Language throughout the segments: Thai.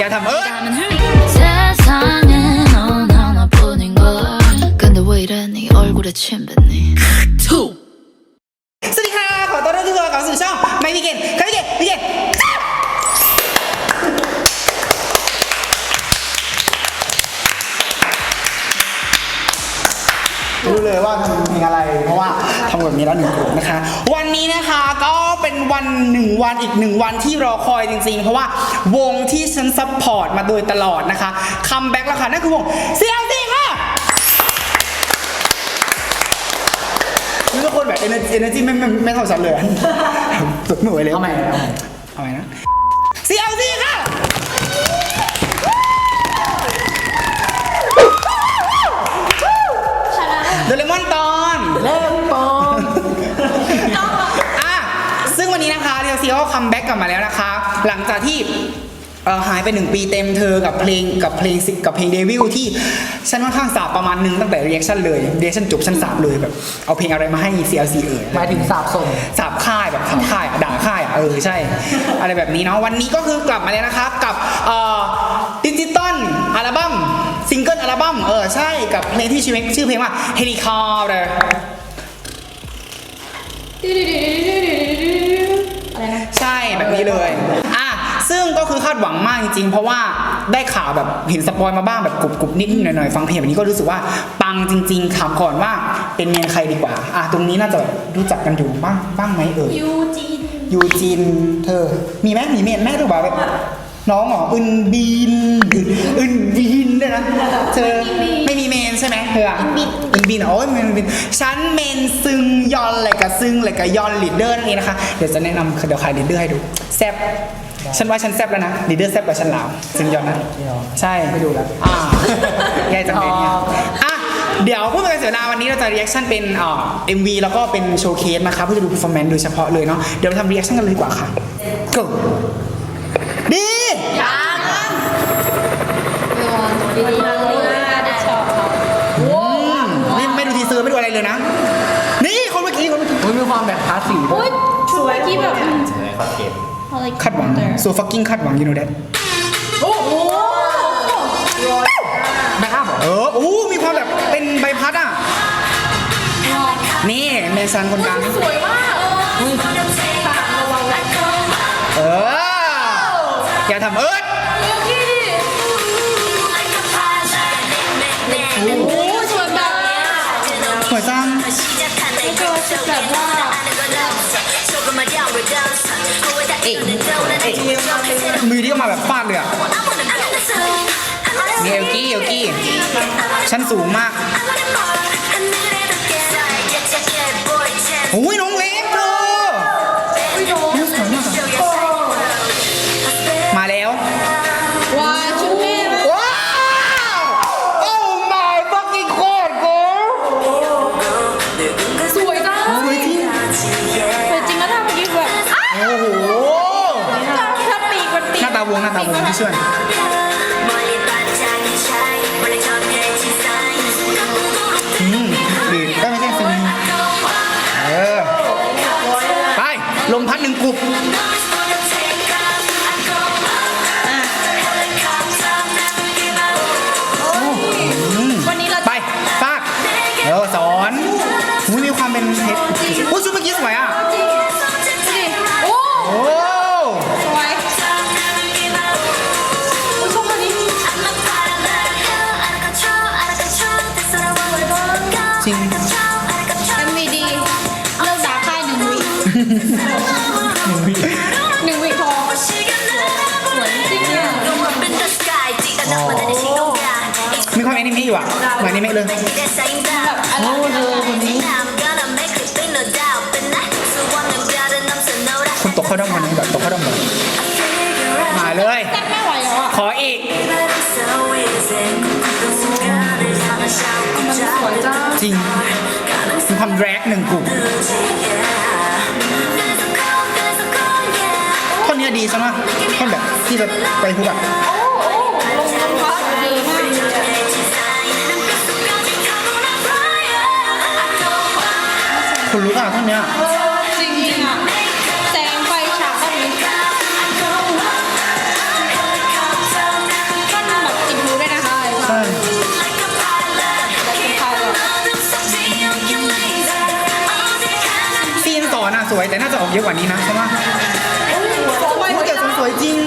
อย่าทำเออ 세상에 넌 하나뿐인 걸 근데 왜 이래 네 얼굴에 침 뱉니 สวัสดีค่ะ ขอต้อนรับทุกคนเข้าสู่ช่องไม่มีเกณฑ์ครับพี่เกณฑ์พี่เกณฑ์รู้เลยว่าทำเพลงอะไร เพราะว่าทำแบบนี้แล้วหนึ่งกลุ่มนะคะ วันนี้นะคะก็เป็น ะ วันหนึ่งวันอีกหนึ่งวันที่รอคอยจริงๆ เพราะว่าวงที่ฉันซัพพอร์ตมาโดยตลอดนะคะคัมแบ็กแล้วค่ะนั่นคือวงเซียวซีค่ะนี่ก็คนแบบ energy energy ไม่ไม่ไม่เท่าฉันเลยอะสุดหน่วยเลยเอาใหม่เอาใหม่เอาใหม่นะ CLC ค่ะโดเรมอนตอนเริ่ม ซีก็คัมแบ็กกลับมาแล้วนะคะ หลังจากที่เอ่อหายไปหนึ่งปีเต็มเธอกับเพลงกับเพลงสิกับเพลงเดวิลที่ฉันค่อนข้างสาบประมาณนึงตั้งแต่เรียกชั่นเลยเรียกชั่นจบฉันสาบเลยแบบเอาเพลงอะไรมาให้ CLC เอ่ยหมายถึงสาบส่งสาบค่ายแบบสาบค่ายอะด่าค่ายอะเออใช่ อะไรแบบนี้เนาะวันนี้ก็คือกลับมาแล้วนะครับกับเอ่อดิจิตอลอัลบั้มซิงเกิลอัลบั้มเออใช่กับเพลงที่ชื่อเพลงชื่อเพลงว่า Helicopter อะไรนะ ใช่แบบนี้เลยอะซึ่งก็คือคาดหวังมากจริงๆ เพราะว่าได้ข่าวแบบเห็นสปอยมาบ้างแบบกรุบๆนิดๆหน่อยๆ ฟังเพลงแบบนี้ก็รู้สึกว่าปังจริงๆถามก่อนว่าเป็นเมนใครดีกว่า อะตรงนี้น่าจะรู้จักกันอยู่บ้างบ้างไหมเอ่ยยูจีนยูจีนเธอ มีไหมมีเมนไหมหรือเปล่าแบบ น้องเหรออึนบีนอึนอึนบีนด้วยนะเธอไม่มีเมนใช่ไหมเธออะอึนบีนเหรอโอ้ยเมนบีนฉันเมนซึงยอนอะไรกับซึงอะไรกับยอนลีดเดอร์นั่นเองนะคะเดี๋ยวจะแนะนำเดี๋ยวขายลีดเดอร์ให้ดูแซบฉันว่าฉันแซบแล้วนะลีดเดอร์แซบกว่าฉันแล้วซึงยอนนะไม่เอาใช่ไม่ดูแล้วอ่าแย่จังเลยเนี่ยอ๋ออะเดี๋ยวเพื่อเป็นการเสียเวลาวันนี้เราจะรีแอคชั่นเป็นอ่า MV แล้วก็เป็นโชว์เคสนะคะเพื่อจะดู performance โดยเฉพาะเลยเนาะเดี๋ยวเราทำรีแอคชั่นกันเลยดีกว่าค่ะ go ดี ดีดีเลยชอบนี่ไม่ดูทีเซอร์ไม่ดูอะไรเลยนะ นี่คนเมื่อกี้คนเมื่อกี้มันมีความแบบคลาสสิกด้วอุ้ยยสวยที่แบบอะไรคาดหวัง so fucking คาดหวัง you know that โอ้โหแบ็คอัพเหรอเอออู้มีความแบบเป็นใบพัดอะนี่เมซันคนกลางนี่สวยมาก อย่าทำเอิร์ดโอ้โหสวยแบบสวยจังแบบว่ามือที่ก็มาแบบฟาดเลยอะนี่เอลกี้เอลกี้ชั้นสูงมากโอ้ยน้องเล็ก พี่ช่วยอืมดีก็ไม่ใช่ซิงเออ ไป ลมพัดหนึ่งกลุ่ม เหมือนแอนิเมะเลยแบบอะไรคนตกเข้าด้อมคนนี้แบบตกเข้าด้อมแบบมาเลยแซ่บไม่ไหวแล้วอะขออีกสวยจ้าจริงมีความแรกหนึ่งกลุ่มท่อนเนี้ยดีใช่ไหมท่อนแบบที่จะไปทุกอะล ลุกอะท่านเนี้ยจริงจอะแสงไฟฉากแบบนี้ท่านแบบจิบรู้ด้วยนะคะไอ้ใช่นต่ซีนสอน่ะสวยแต่น่าจะออกเยอะกว่านี้นะใช่ไหมโอ้ยแต่สวยจริง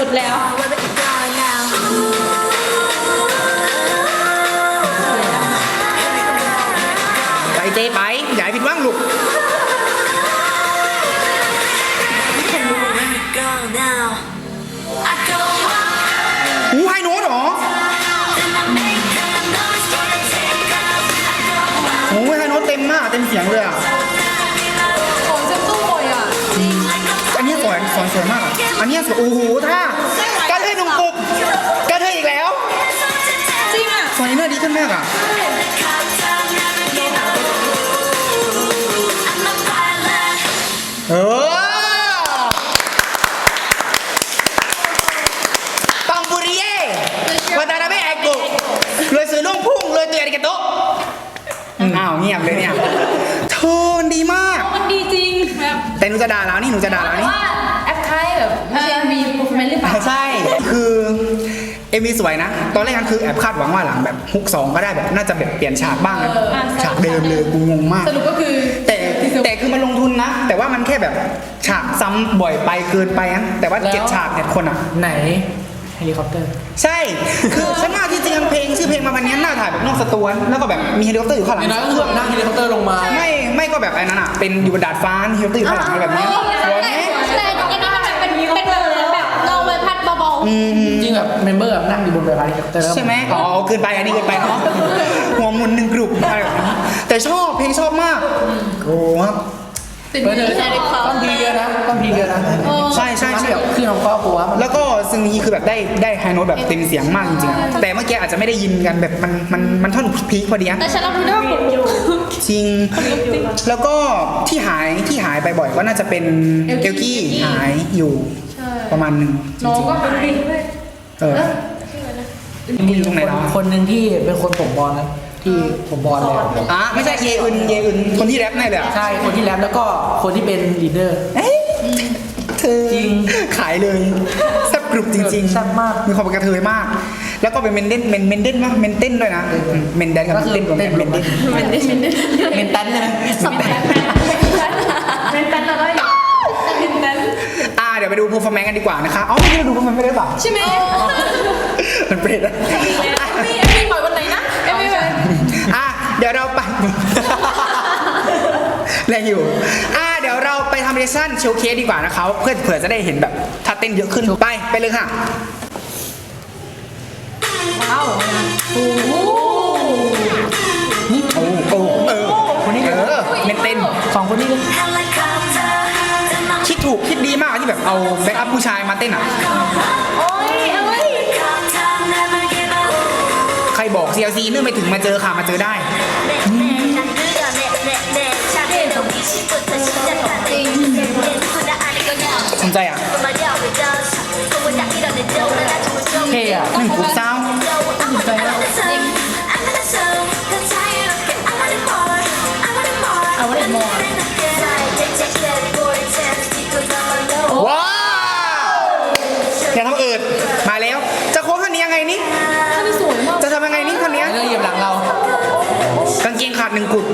สุดแล้วไปเจไปอย่าให้ผิดหว่างลูกอู้ไฮโน้ตเหรอโอ้ยไฮโน้ตเต็มมาก เต็มเสียงเลยอะ วยสวยสวยมากอะอันนี้สวยโอ้โหท่าการเทยหนุ่มกรุบการเทยอีกแล้วจริงอะสวยเนื้อดีขึ้นมากอะเออปังบุริเย่วันตานาเบะแอกโกเลยซื้อล่วงพุ่งเลยเตียริกาโตะอ้าวเงียบเลยเนี่ยเธอมันดีมาก มันดีจริงแบบแต่หนูจะด่าแล้วนี่หนูจะด่าแล้วนี่ ว่า แอปคล้ายแบบไม่ใช่มีโปรแกรมหรือเปล่าใช่ คือเอ็มวีสวยนะ ตอนแรกนั้นคือแอบคาดหวังว่าหลังแบบฮุกสองก็ได้แบบน่าจะแบบเปลี่ยนฉากบ้างนะฉากเดิมเลยกูงงมาก สรุปก็คือแต่แต่คือมันลงทุนนะ แต่ว่ามันแค่แบบฉากซ้ำบ่อยไปเกินไปนะแต่ว่าเจ็ดฉากเนี่ยคนอะไหนเฮลิคอปเตอร์ใช่ คือฉันว่าที่จริงเพลงชื่อเพลงมาวันนี้น่าถ่ายแบบนอกสตูนแล้วก็แบบมีเฮลิคอปเตอร์อยู่ข้างหลัในงนั้นก็คือแบบนั่งเฮลิคอปเตอร์ลงมา ไม่ไม่ก็แบบไอ้นั้นอะเป็นอยู่บนดาดฟ้าเฮลิคอปเตอร์อยู่ข้างหลังอะไรแบบนี้ จริงแบบเมมเบอร์แบบนั่งอยู่บนใบพัดเฮลิคอปเตอร์แล้วใช่ไหมอ๋อเกินไปอันนี้เกินไปเนาะหัวหมุนหนึ่งกลุ่มอะไรแบบนี้แต่ชอบเพลงชอบมากโอ้ครับๆติดเออเธอใจเลยเขาต้องพีเยอะนะต้องพีเยอะนะใช่ใช่มันใช่แบบขึ้นของครอบครัวมันแล้วก็ซึ่งนี้คือแบบได้ได้ไฮโน้ตแบบเต็มเสียงมากจริงๆอะแต่เมื่อกี้อาจจะไม่ได้ยินกันแบบมันมันมันท่อนพีคพอดีอะแต่ฉันรับรู้ได้ว่าผมอยู่จริง แล้วก็ที่หายที่หายไปบ่อยก็น่าจะเป็นเอลกี้หายอยู่ ประมาณหนึงจน้องริงก็เป็นดีด้วยๆเออ มีอยู่ตรงไหนแล้วอะคนหนึ่งที่เป็นคนผมบอลนะที่ผมบอลเลยอะไม่ใช่เยอึนเยอึนคนที่แรปแน่เลยอะใช่คนที่แรปแล้วก็คนที่เป็นลีดเดอร์ เอ้ยเธอจริงขายเลยแซ่บกรุบจริงๆแซ่บมาก มีความเป็นกระเทยมาก แล้วก็เป็นเมนเดนเมนเมนเดนมั้ยเมนเต้นด้วยนะเมนเดนกับก็คือเต้นรวมเต้กันนเมนเดนเมนเดนเมนตันใช่ไหมสองแบบเป็น ยวไปดู performance กันดีกว่านะคะเอ้าไม่ได้ดู performance ไม่ได้เปล่าใช่ไหมมันเป็นอะมีเอ็มวีปล่อยวันไหนนะเอ็มวีปล่อยอะเดี๋ยวเราไปแรงอยู่อะเดี๋ยวเราไปทำเรชั่นโชว์เคสดีกว่านะคะเพื่อเผื่อจะได้เห็นแบบท่าเต้นเยอะขึ้นไปไปเลยค่ะว้าวโอ้โหโอ้โอ้เออคนนี้เออเมนเต้นสองคนนี้เลยคิด ถูกคิดดีมากที่แบบเอาแบ็กอัพผู้ชายมาเต้นอะ โอ้ยเอ้ยใครบอก CLC นึกไม่ถึงมาเจอค่ะมาเจอได้ สนใจอะเท่อะหนึ่งกรุ๊ปซาวด์ว้ หนึ่งกุด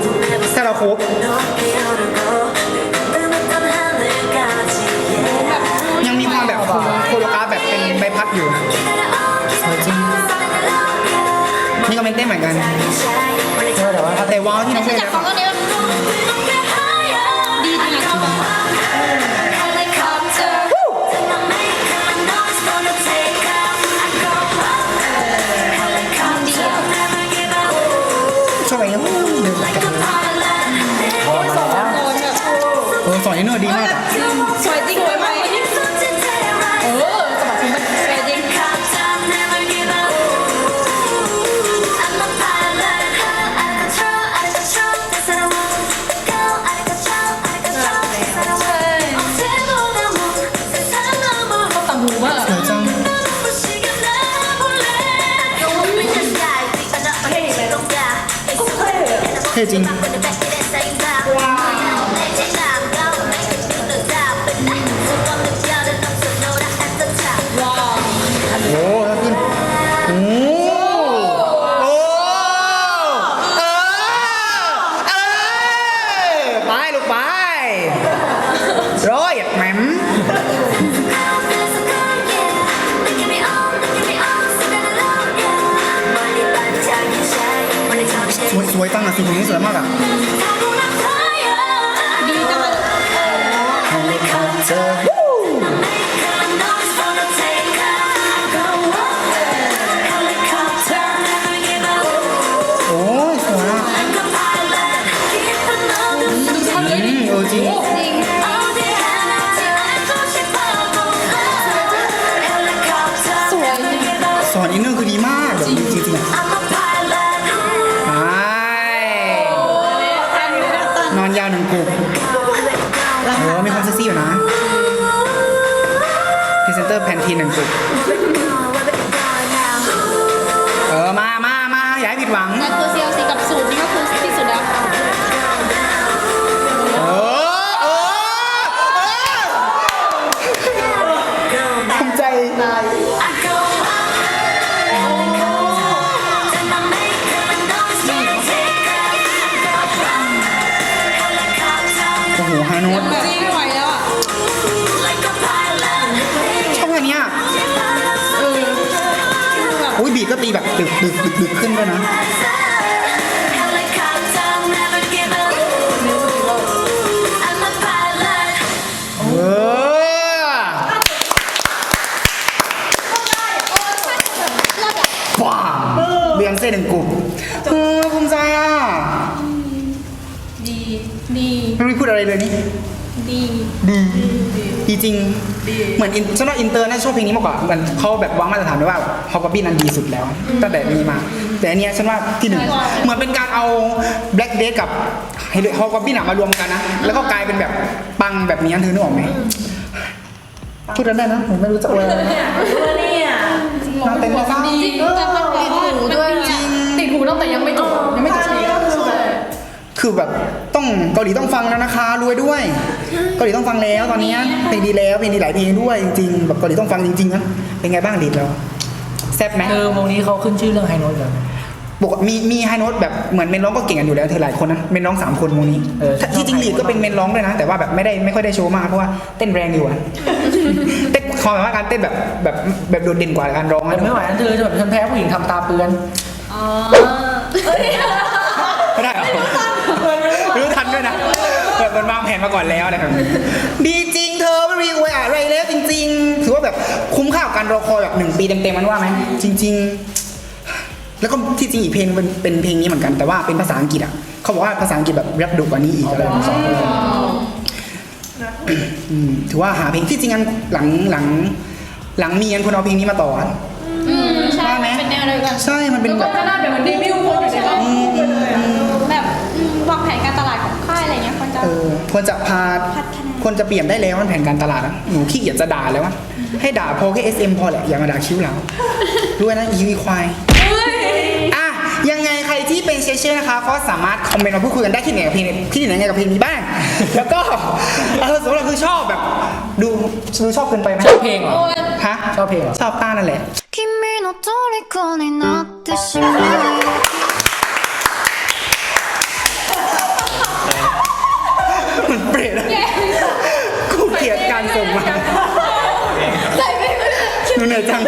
ถ้าเราครบยังมีความแบบโคโลกราฟแบบเป็นใบพัดอยู่สวยจริงนี่ก็เป็นเต้นเหมือนกันเออแต่ว่าแต่ว้าวที่น้องฉัเล่นนอย เออสอนนี่เนอร์ดีมากอะสวยจริงสวยไหมเออสมัครคุณมันสวยจริงต่างหูมากสวยจังเท่จริง ยตั้งแต่สิ่งนี้สวยมากอะดีจังเลย Helicopter โอ้ยสวยอะอืมเออจริงจริง สวยจริง สอนอินเนอ รีเซนเตอร์แพนทีนหนึ่งกลุ่มเออมามามาอย่าให้ผิดหวังแต่คือ CLC กับสูตรนี่ก็คือที่สุดแล้วเออเออเออภูมิใจโอ้ ก็ตีแบบดึกดึกดึกดึกขึ้นด้วยนะเออว้าวเบียงเส้นหนึ่งกลุ่มเออภูมิใจอะดีดีไม่รู้พูดอะไรเลยนี่ ดีดีดีจริงเหมือนอินฉันว่าอินเตอร์น่าจะชอบเพลงนี้มากกว่าเหมือนเขาแบบวางมาตรฐานไว้ว่าฮอกกับบี้นั้นดีสุดแล้วตั้งแต่มีมา แต่อันเนี้ยฉันว่าที่หนึ่งเหมือนเป็นการเอาแบล็กเดทกับฮอกกับบี้มารวมกันนะ แล้วก็กลายเป็นแบบปังแบบนี้เธอนึกออกไหมพูดได้นะผมไม่รู้จะอวยอะไรนะน่าเต้นมากดีจริงแต่มันติดหูด้วย คือแบบต้องเกาหลีต้องฟังแล้วนะคะรวยด้วยเกาหลีต้องฟังแล้วตอนเนี้ยเพลงดีแล้วเพลงดีหลายเพลงด้วยจริงๆแบบเกาหลีต้องฟังจริงๆนะเป็นไงบ้างดีดแล้วแซ่บไหมเออวงนี้เขาขึ้นชื่อเรื่องไฮโน้ตเลยปกมีมีไฮโน้ตแบบเหมือนเมนร้องก็เก่งกันอยู่แล้วเธอหลายคนนะเมนร้องสามคนวงนี้เออที่จริงลีดก็เป็นเมนร้องด้วยนะ แต่ว่าแบบไม่ได้ไม่ค่อยได้โชว์มากเพราะว่าเต้นแรงอยู่อะเต้นความหมายว่าการเต้นแบบแบบแบบโดดเด่นกว่าการร้องแต่นะไม่ไหวนะเธอจะแบบฉันแพ้ผู้หญิงทำตาเปื้อนอ๋อ ไม่ได้เหรอรู้ทัน ด้วยนะแบบมันวางแผนมาก่อนแล้วอะไรแบบนี้ดีจริงเธอไม่มีอวยอะไรแล้วจริงๆถือว่าแบบคุ้มค่ากับการรอคอยแบบหนึ่งปีเต็มๆมันว่าไหมจริง ๆ แล้วก็ที่จริงอีกเพลงเป็นเป็นเพลงนี้เหมือนกันแต่ว่าเป็นภาษาอังกฤษอะเขาบอกว่าภาษาอังกฤษแบบแรปดุกว่านี้อีกอะไรแบบนี้อืมถือว่าหาเพลงที่จริงอันหลังหลัง หลังมีอันคนเอาเพลงนี้มาต่ออะอืมใช่ว่าไหมเป็นแนวเดียวกันใช่มันเป็นแล้วแบก็บไม่น่าเป็นเหมือนเดบิวต์คนอยู่ในรอบคู่ไปเลยอะแบบอืมวางแผนการตลาดของค่ายอะไร เงี้ยควรจะ เออควรจะพา พัฒนา ควรจะเปลี่ยนได้แล้วมันแผนการตลาดอะหนูขี้เกียจจะด่าแล้วอะให้ด่าพอแค่ SM พอแหละอย่ามาด่าคิ้วเราด้วยนะอีวีควายอ่ะยังไงใครที่เป็นเชเช่นะคะก็สามารถคอมเมนต์มาพูดคุยกันได้ที่ไหนกับเพลงที่ไหนไงกับเพลงนี้บ้าง แล้วก็เออสมมติเราคือชอบแบบ ดูดูชอบเกินไปไหม ชอบเพลงเหรอ โอ้ย ฮะ ชอบเพลงเหรอ ชอบต้านั่นแหละ 君の虜になってしまう เหมือนเปรตอะกูเกลียดการส่งมาใส่ไม่ได้หนูเหนื่อยจัง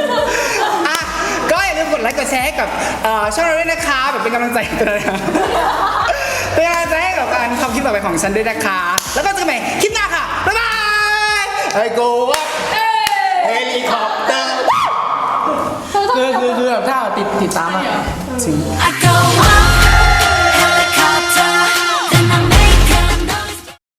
อะก็อย่าลืมกดไลค์กดแชร์ให้กับเอ่อช่องเราด้วยนะคะแบบเป็นกำลังใจให้ตัวนะเป็นกำลังใจให้กับการทำคลิปต่อไปของฉันด้วยนะคะ แล้วก็เจอกันใหม่คลิปหน้าค่ะบ๊ายบายไอ้กูว่าเฮลิคอปเตอร์คือคือคือแบบถ้าติดติดตามอะจริง I go